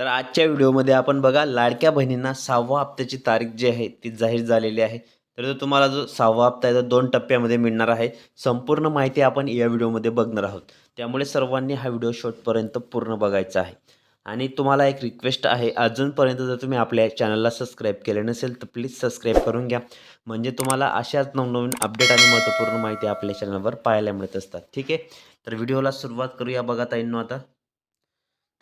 तर आजच्या व्हिडिओमध्ये आपण बघा लाडक्या बहिणींना सहावा हप्त्याची तारीख जी आहे ती जाहीर झालेली आहे. तर तो तुम्हाला जो सहावा हप्ता आहे तो दोन टप्प्यामध्ये मिळणार आहे. संपूर्ण माहिती आपण या व्हिडिओमध्ये बघणार आहोत. त्यामुळे सर्वांनी हा व्हिडिओ शॉर्टपर्यंत पूर्ण बघायचा आहे. आणि तुम्हाला एक रिक्वेस्ट आहे अजूनपर्यंत जर तुम्ही आपल्या चॅनलला सबस्क्राईब केले नसेल तर प्लीज सबस्क्राईब करून घ्या. म्हणजे तुम्हाला अशाच नवनवीन अपडेट आणि महत्त्वपूर्ण माहिती आपल्या चॅनलवर पाहायला मिळत असतात. ठीक आहे? तर व्हिडिओला सुरुवात करूया बघा ताईंनो आता.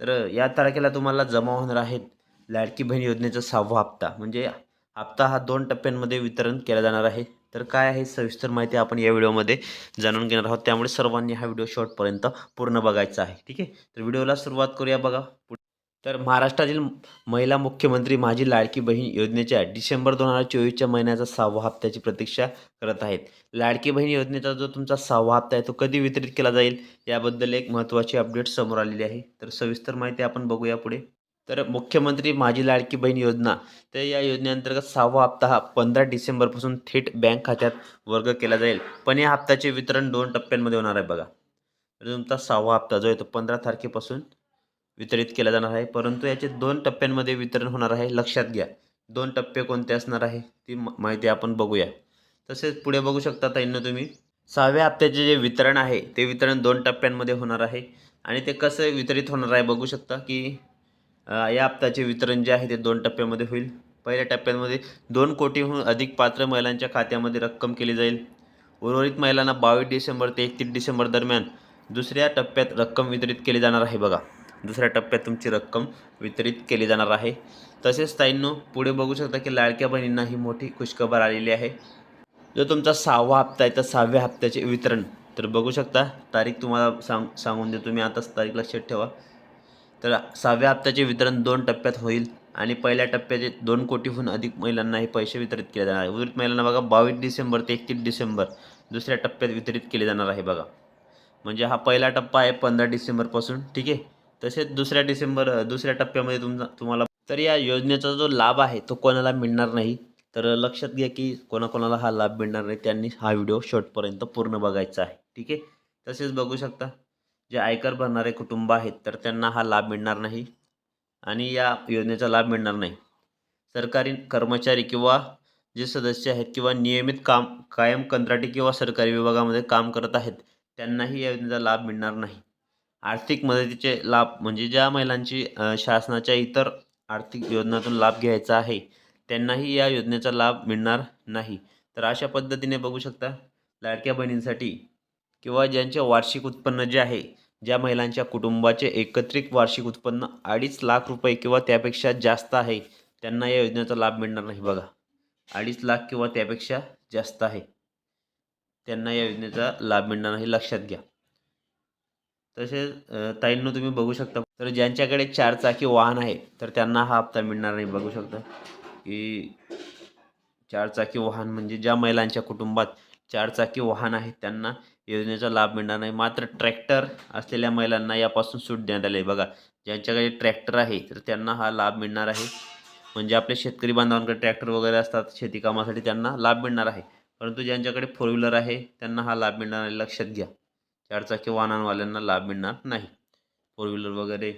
तर या तारखेला तुम्हाला जमा होणार आहेत लाडकी बहीण योजनेचा सहावा हप्ता. म्हणजे हप्ता हा दोन टप्प्यांमध्ये वितरण केला जाणार आहे. तर काय आहे सविस्तर माहिती आपण या व्हिडिओमध्ये जाणून घेणार आहोत. त्यामुळे सर्वांनी हा व्हिडिओ शॉर्टपर्यंत पूर्ण बघायचा आहे. ठीक आहे? तर व्हिडिओला सुरुवात करूया बघा. तर महाराष्ट्रातील महिला मुख्यमंत्री माझी लाडकी बहीण योजनेच्या डिसेंबर दोन हजार चोवीसच्या महिन्याचा सहावा हप्त्याची प्रतीक्षा करत आहेत. लाडकी बहीण योजनेचा जो तुमचा सहावा हप्ता आहे तो कधी वितरित केला जाईल? याबद्दल एक महत्त्वाची अपडेट समोर आलेली आहे. तर सविस्तर माहिती आपण बघूया पुढे. तर मुख्यमंत्री माझी लाडकी बहीण योजना तर या योजनेअंतर्गत सहावा हप्ता हा पंधरा डिसेंबरपासून थेट बँक खात्यात वर्ग केला जाईल. पण या हप्त्याचे वितरण दोन टप्प्यांमध्ये होणार आहे बघा. तर तुमचा सहावा हप्ता जो आहे तो पंधरा तारखेपासून वितरित केला जाणार आहे. परंतु याचे दोन टप्प्यांमध्ये वितरण होणार आहे. लक्षात घ्या. दोन टप्पे कोणते असणार आहे? ती म- माहिती आपण बघूया. तसेच पुढे बघू शकता ताईंना तुम्ही. सहाव्या हप्त्याचे जे वितरण आहे ते वितरण दोन टप्प्यांमध्ये होणार आहे. आणि ते कसं वितरित होणार आहे बघू शकता की या हप्त्याचे वितरण जे आहे ते दोन टप्प्यामध्ये होईल. पहिल्या टप्प्यांमध्ये दोन कोटीहून अधिक पात्र महिलांच्या खात्यामध्ये रक्कम केली जाईल. उर्वरित महिलांना बावीस डिसेंबर ते एकतीस डिसेंबर दरम्यान दुसऱ्या टप्प्यात रक्कम वितरित केली जाणार आहे बघा. दुसऱ्या टप्प्यात तुमची रक्कम वितरित केली जाणार आहे. तसेच ताईंनो पुढे बघू शकता की लाडक्या बहिणींना ही मोठी खुशखबर आलेली आहे. जो तुमचा सहावा हप्ता आहे तर सहाव्या हप्त्याचे वितरण. तर बघू शकता तारीख तुम्हाला सांग सांगून देतो मी. आताच तारीख लक्षात ठेवा. तर सहाव्या हप्त्याचे वितरण दोन टप्प्यात होईल आणि पहिल्या टप्प्याचे दोन कोटीहून अधिक महिलांना हे पैसे वितरित केले जाणार आहे. उर्वरित महिलांना बघा बावीस डिसेंबर ते एकतीस डिसेंबर दुसऱ्या टप्प्यात वितरित केले जाणार आहे बघा. म्हणजे हा पहिला टप्पा आहे पंधरा डिसेंबरपासून ठीक आहे? तसेच दुसऱ्या डिसेंबर दुसऱ्या टप्प्यामध्ये तुमचा तुम्हाला तर या योजनेचा जो लाभ आहे तो कोणाला मिळणार नाही? तर लक्षात घ्या की कोणाकोणाला हा लाभ मिळणार नाही त्यांनी हा व्हिडिओ शेवटपर्यंत पूर्ण बघायचा आहे ठीक आहे? तसेच बघू शकता जे आयकर भरणारे कुटुंब आहेत तर त्यांना हा लाभ मिळणार नाही आणि या योजनेचा लाभ मिळणार नाही. सरकारी कर्मचारी किंवा जे सदस्य आहेत किंवा नियमित काम कायम कंत्राटी किंवा सरकारी विभागामध्ये काम करत आहेत त्यांनाही या योजनेचा लाभ मिळणार नाही. आर्थिक मदतीचे लाभ म्हणजे ज्या महिलांची शासनाच्या इतर आर्थिक योजनातून लाभ घ्यायचा आहे त्यांनाही या योजनेचा लाभ मिळणार नाही. तर अशा पद्धतीने बघू शकता लाडक्या बहिणींसाठी किंवा ज्यांचे वार्षिक उत्पन्न जे आहे ज्या महिलांच्या कुटुंबाचे एकत्रित वार्षिक उत्पन्न अडीच लाख रुपये किंवा त्यापेक्षा जास्त आहे त्यांना या योजनेचा लाभ मिळणार नाही बघा. अडीच लाख किंवा त्यापेक्षा जास्त आहे त्यांना या योजनेचा लाभ मिळणार नाही लक्षात घ्या. तसेच ताईंनो तुम्ही बघू शकता. तर ज्यांच्याकडे चार चाकी वाहन आहे तर त्यांना हा हप्ता मिळणार नाही. बघू शकता की चार चाकी वाहन म्हणजे ज्या महिलांच्या कुटुंबात चार चाकी वाहन आहे त्यांना योजनेचा लाभ मिळणार नाही. मात्र ट्रॅक्टर असलेल्या महिलांना यापासून सूट देण्यात आली आहे बघा ज्यांच्याकडे ट्रॅक्टर आहे तर त्यांना हा लाभ मिळणार आहे. म्हणजे आपले शेतकरी बांधवांकडे ट्रॅक्टर वगैरे असतात शेती कामासाठी त्यांना लाभ मिळणार आहे. परंतु ज्यांच्याकडे फोर व्हीलर आहे त्यांना हा लाभ मिळणार नाही. लक्षात घ्या. चारचाकी वाहनांवाल्यांना लाभ मिळणार नाही. फोर व्हीलर वगैरे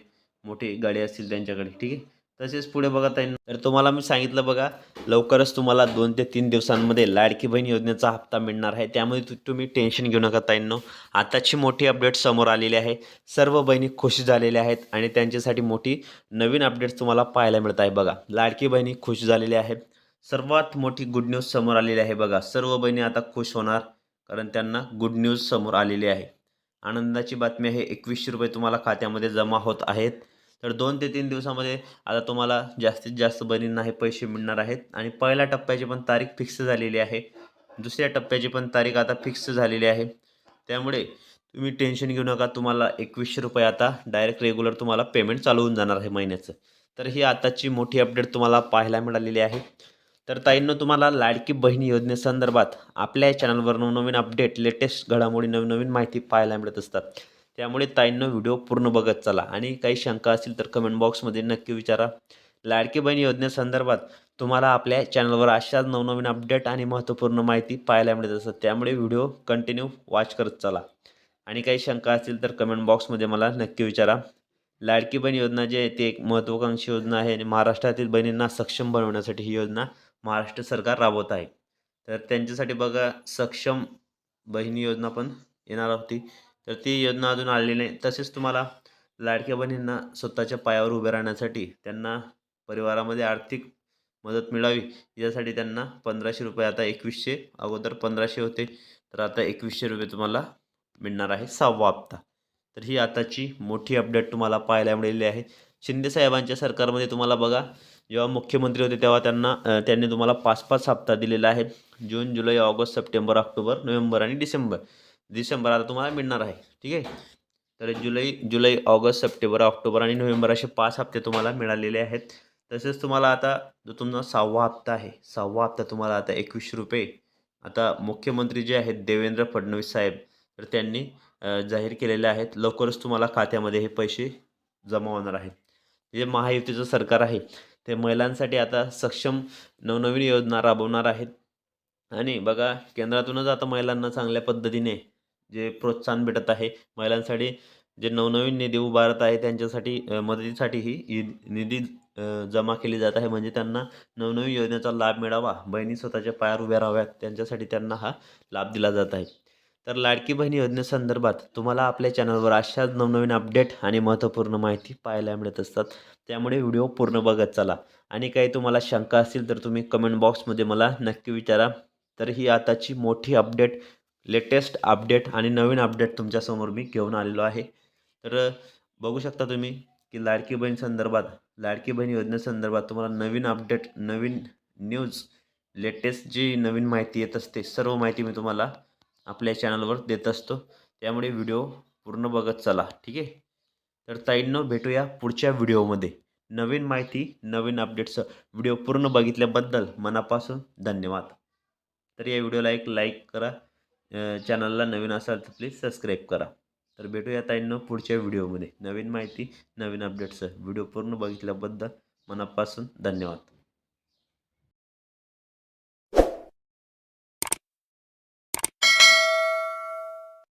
मोठी गाडी असतील त्यांच्याकडे ठीक आहे? तसेच पुढे बघा ताई तर तुम्हाला मी सांगितलं बघा लवकरच तुम्हाला दोन ते तीन दिवसांमध्ये लाडकी बहीण योजनेचा हप्ता मिळणार आहे. त्यामुळे तुम्ही टेन्शन घेऊ नका ताईंनो. आताची मोठी अपडेट समोर आलेली आहे. सर्व बहिणी खुश झालेल्या आहेत आणि त्यांच्यासाठी मोठी नवीन अपडेट्स तुम्हाला पाहायला मिळत आहे बघा. लाडकी बहिणी खुश झालेल्या आहेत सर्वात मोठी गुड न्यूज समोर आलेली आहे बघा. सर्व बहिणी आता खुश होणार कारण त्यांना गुड न्यूज समोर आलेली आहे. आनंदाची बातमी आहे. एकवीसशे रुपये तुम्हाला खात्यामध्ये जमा होत आहेत. तर दोन ते तीन दिवसामध्ये आता तुम्हाला जास्तीत जास्त बनींना हे पैसे मिळणार आहेत. आणि पहिल्या टप्प्याची पण तारीख फिक्स झालेली आहे. दुसऱ्या टप्प्याची पण तारीख आता फिक्स झालेली आहे. त्यामुळे तुम्ही टेन्शन घेऊ नका. तुम्हाला एकवीसशे रुपये आता डायरेक्ट रेग्युलर तुम्हाला पेमेंट चालू होऊन जाणार आहे महिन्याचं. तर ही आताची मोठी अपडेट तुम्हाला पाहायला मिळालेली आहे. तर ताईंनो तुम्हाला लाडकी बहीण योजनेसंदर्भात आपल्या चॅनलवर नवनवीन अपडेट लेटेस्ट घडामोडी नवीन नवीन माहिती पाहायला मिळत असतात. त्यामुळे ताईंनो व्हिडिओ पूर्ण बघत चला. आणि काही शंका असतील तर कमेंट बॉक्समध्ये नक्की विचारा. लाडकी बहीण योजनेसंदर्भात तुम्हाला आपल्या चॅनलवर अशाच नवनवीन अपडेट आणि महत्त्वपूर्ण माहिती पाहायला मिळत असतात. त्यामुळे व्हिडिओ कंटिन्यू वॉच करत चला. आणि काही शंका असतील तर कमेंट बॉक्समध्ये मला नक्की विचारा. लाडकी बहीण योजना जी आहे ती एक महत्त्वाकांक्षी योजना आहे आणि महाराष्ट्रातील बहिणींना सक्षम बनवण्यासाठी ही योजना महाराष्ट्र सरकार राबवत आहे. तर त्यांच्यासाठी बघा सक्षम बहिणी योजना पण येणार होती. तर ती योजना अजून आलेली नाही. तसेच तुम्हाला लाडक्या बहिणींना स्वतःच्या पायावर उभे राहण्यासाठी त्यांना परिवारामध्ये आर्थिक मदत मिळावी यासाठी त्यांना पंधराशे रुपये आता एकवीसशे अगोदर पंधराशे होते. तर आता एकवीसशे रुपये तुम्हाला मिळणार आहे सहावा हप्ता. तर ही आताची मोठी अपडेट तुम्हाला पाहायला मिळालेली आहे. शिंदे साहेबांच्या सरकारमध्ये तुम्हाला बघा जेव्हा मुख्यमंत्री होते तेव्हा त्यांना त्यांनी तुम्हाला पाच पाच हप्ता दिलेला आहे. जून जुलै ऑगस्ट सप्टेंबर ऑक्टोबर नोव्हेंबर आणि डिसेंबर. डिसेंबर आता तुम्हाला मिळणार आहे. ठीक आहे? तर जुलै जुलै ऑगस्ट सप्टेंबर ऑक्टोबर आणि नोव्हेंबर असे पाच हप्ते तुम्हाला मिळालेले आहेत. तसेच तुम्हाला आता जो तुमचा सहावा हप्ता आहे सहावा हप्ता तुम्हाला आता एकवीसशे रुपये. आता मुख्यमंत्री जे आहेत देवेंद्र फडणवीस साहेब तर त्यांनी जाहीर केलेले आहेत. लवकरच तुम्हाला खात्यामध्ये हे पैसे जमा होणार आहेत. जे महायुतीचं सरकार आहे ते महिलांसाठी आता सक्षम नवनवीन योजना राबवणार आहेत. आणि बघा केंद्रातूनच आता महिलांना चांगल्या पद्धतीने जे प्रोत्साहन भेटत आहे महिलांसाठी जे नवनवीन निधी उभारत आहे त्यांच्यासाठी मदतीसाठी ही निधी जमा केली जात आहे. म्हणजे त्यांना नवनवीन योजनेचा लाभ मिळावा. बहिणी स्वतःच्या पायावर उभ्या राहाव्यात. त्यांच्यासाठी त्यांना हा लाभ दिला जात आहे. तर लाडकी बहीण योजनेसंदर्भात तुम्हाला आपल्या चॅनलवर अशाच नवनवीन अपडेट आणि महत्त्वपूर्ण माहिती पाहायला मिळत असतात. त्यामुळे व्हिडिओ पूर्ण बघत चला. आणि काही तुम्हाला शंका असतील तर तुम्ही कमेंट बॉक्समध्ये मला नक्की विचारा. तर ही आताची मोठी अपडेट लेटेस्ट अपडेट आणि नवीन अपडेट तुमच्यासमोर मी घेऊन आलेलो आहे. तर बघू शकता तुम्ही की लाडकी बहीण संदर्भात लाडकी बहीण योजनेसंदर्भात तुम्हाला नवीन अपडेट नवीन न्यूज लेटेस्ट जी नवीन माहिती येत असते सर्व माहिती मी तुम्हाला आपल्या चॅनलवर देत असतो. त्यामुळे व्हिडिओ पूर्ण बघत चला ठीक आहे? तर ताईंनो भेटूया पुढच्या व्हिडिओमध्ये नवीन माहिती नवीन अपडेट्स व्हिडिओ पूर्ण बघितल्याबद्दल मनापासून धन्यवाद. तर या व्हिडिओला एक लाईक करा. चॅनलला नवीन असाल तर प्लीज सबस्क्राईब करा. तर भेटूया ताईंनो पुढच्या व्हिडिओमध्ये नवीन माहिती नवीन अपडेट्स व्हिडिओ पूर्ण बघितल्याबद्दल मनापासून धन्यवाद.